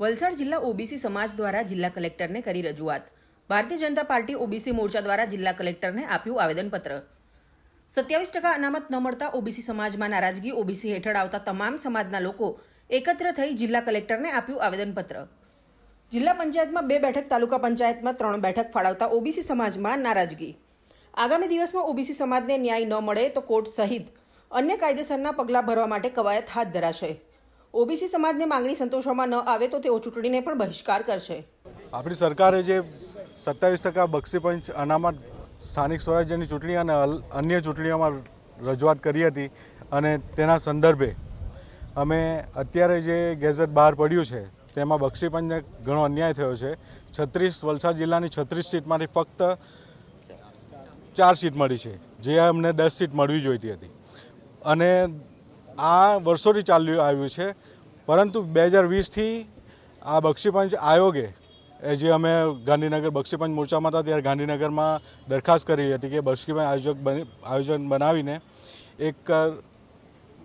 વલસાડ જિલ્લા ઓબીસી સમાજ દ્વારા જિલ્લા કલેક્ટરને કરી રજૂઆત. ભારતીય જનતા પાર્ટી ઓબીસી મોરચા દ્વારા જિલ્લા કલેક્ટરને આપ્યું આવેદનપત્ર. સત્યાવીસ ટકા અનામત ન મળતા ઓબીસી સમાજમાં નારાજગી ઓબીસી હેઠળ આવતા તમામ સમાજના લોકો એકત્ર થઈ જિલ્લા કલેક્ટરને આપ્યું આવેદનપત્ર. જિલ્લા પંચાયતમાં બે બેઠક, તાલુકા પંચાયતમાં ત્રણ બેઠક ફાળવતા ઓબીસી સમાજમાં નારાજગી. આગામી દિવસમાં ઓબીસી સમાજને ન્યાય ન મળે તો કોર્ટ સહિત અન્ય કાયદેસરના પગલાં ભરવા માટે કવાયત હાથ ધરાશે. ઓબીસી સમાજને માંગણી સંતોષવામાં ન આવે તો તેઓ ચૂંટણીને પણ બહિષ્કાર કરશે. આપણી સરકારે જે સત્તાવીસ ટકા બક્ષીપંચ અનામત સ્થાનિક સ્વરાજ્યની ચૂંટણી અને અન્ય ચૂંટણીઓમાં રજૂઆત કરી હતી અને તેના સંદર્ભે અમે અત્યારે જે ગેઝેટ બહાર પડ્યું છે, તેમાં બક્ષીપંચને ઘણો અન્યાય થયો છે. છત્રીસ, વલસાડ જિલ્લાની છત્રીસ સીટમાંથી ફક્ત ચાર સીટ મળી છે, જે અમને દસ સીટ મળવી જોઈતી હતી. અને આ વર્ષોથી ચાલ્યું આવ્યું છે. પરંતુ બે હજાર વીસથી આ બક્ષીપંચ આયોગે, એ જે અમે ગાંધીનગર બક્ષીપંચ મોરચામાં હતા, ત્યારે ગાંધીનગરમાં દરખાસ્ત કરી હતી કે બક્ષીપંચ આયોજક આયોજન બનાવીને એક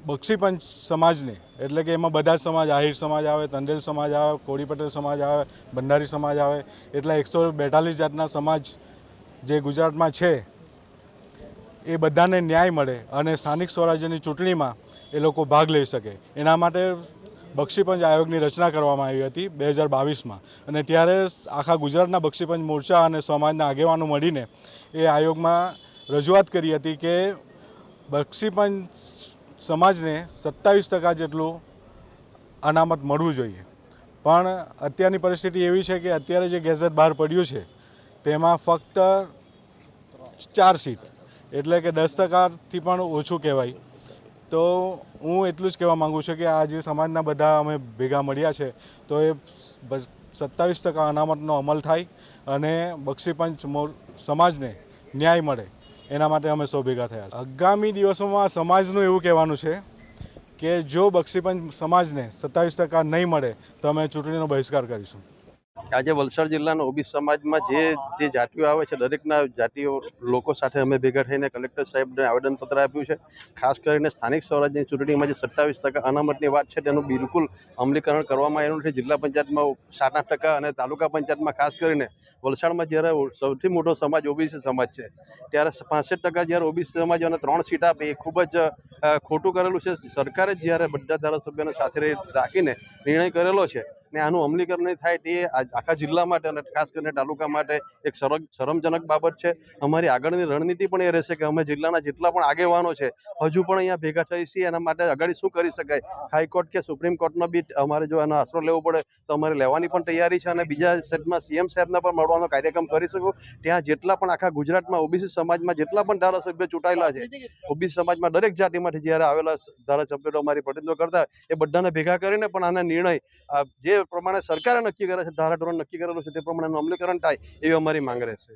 બક્ષીપંચ સમાજને, એટલે કે એમાં બધા જ સમાજ, આહિર સમાજ આવે તંડેલ સમાજ આવે, કોળી પટેલ સમાજ આવે, બંધારી સમાજ આવે, એટલા એકસો બેતાલીસ જાતના સમાજ જે ગુજરાતમાં છે એ બધાને ન્યાય મળે અને સ્થાનિક સ્વરાજ્યની ચૂંટણીમાં એ લોકો ભાગ લઈ શકે. એના માટે બક્ષીપંચ આયોગની રચના કરવામાં આવી હતી બે હજાર બાવીસમાં. અને ત્યારે આખા ગુજરાતના બક્ષીપંચ મોરચા અને સમાજના આગેવાનો મળીને એ આયોગમાં રજૂઆત કરી હતી કે બક્ષીપંચ સમાજને સત્તાવીસ ટકા જેટલું અનામત મળવું જોઈએ. પણ અત્યારની પરિસ્થિતિ એવી છે કે અત્યારે જે ગેઝેટ બહાર પડ્યું છે, તેમાં ફક્ત ચાર સીટ એટલે કે દસ ટકાથી પણ ઓછું કહેવાય. તો હું એટલું જ કહેવા માગું છું કે આ જે સમાજના બધા અમે ભેગા મળ્યા છે, તો એ સત્તાવીસ ટકા અનામતનો અમલ થાય અને બક્ષીપંચ સમાજને ન્યાય મળે. એના માટે અમે સૌ ભેગા થયા. આગામી દિવસોમાં સમાજનું એવું કહેવાનું છે કે જો બક્ષીપંચ સમાજને સત્તાવીસ ટકા નહીં મળે, તો અમે ચૂંટણીનો બહિષ્કાર કરીશું. આજે વલસાડ જિલ્લાના ઓબીસી સમાજમાં જે જે જાતિઓ આવે છે, દરેકના જાતિઓ લોકો સાથે અમે ભેગા થઈને કલેક્ટર સાહેબને આવેદનપત્ર આપ્યું છે. ખાસ કરીને સ્થાનિક સ્વરાજ્યની ચૂંટણીમાં જે સત્તાવીસ ટકા અનામતની વાત છે, તેનું બિલકુલ અમલીકરણ કરવામાં આવ્યું નથી. જિલ્લા પંચાયતમાં સાત ટકા અને તાલુકા પંચાયતમાં ખાસ કરીને વલસાડમાં જ્યારે સૌથી મોટો સમાજ ઓબીસી સમાજ છે, ત્યારે પાસઠ ટકા જ્યારે ઓબીસી સમાજ અને ત્રણ સીટ આપે, એ ખૂબ જ ખોટું કરેલું છે. સરકારે જ જ્યારે બધા ધારાસભ્યોને સાથે રાખીને નિર્ણય કરેલો છે ને આનું અમલીકરણ થાય તે આખા જિલ્લા માટે અને ખાસ કરીને તાલુકા માટે એક શરમ શરમજનક બાબત છે. અમારી આગળની રણનીતિ પણ એ રહેશે કે અમે જિલ્લાના જેટલા પણ આગેવાનો છે, હજુ પણ અહીંયા ભેગા થઈ છીએ. એના માટે આગળ શું કરી શકાય? હાઈકોર્ટ કે સુપ્રીમ કોર્ટનો બી અમારે જો એનો આશરો લેવો પડે તો અમારે લેવાની પણ તૈયારી છે અને બીજા સેટમાં સીએમ સાહેબને પણ મળવાનો કાર્યક્રમ કરી શકું. ત્યાં જેટલા પણ આખા ગુજરાતમાં ઓબીસી સમાજમાં જેટલા પણ ધારાસભ્યો ચૂંટાયેલા છે, ઓબીસી સમાજમાં દરેક જાતિમાંથી જ્યારે આવેલા ધારાસભ્યો અમારી પ્રતિનિધિત્વ કરતા, એ બધાને ભેગા કરીને પણ આના નિર્ણય જે પ્રમાણે સરકારે નક્કી કરે છે, ધારાધોરણ નક્કી કરેલું છે, તે પ્રમાણેનું અમલીકરણ થાય એવી અમારી માંગ રહેશે.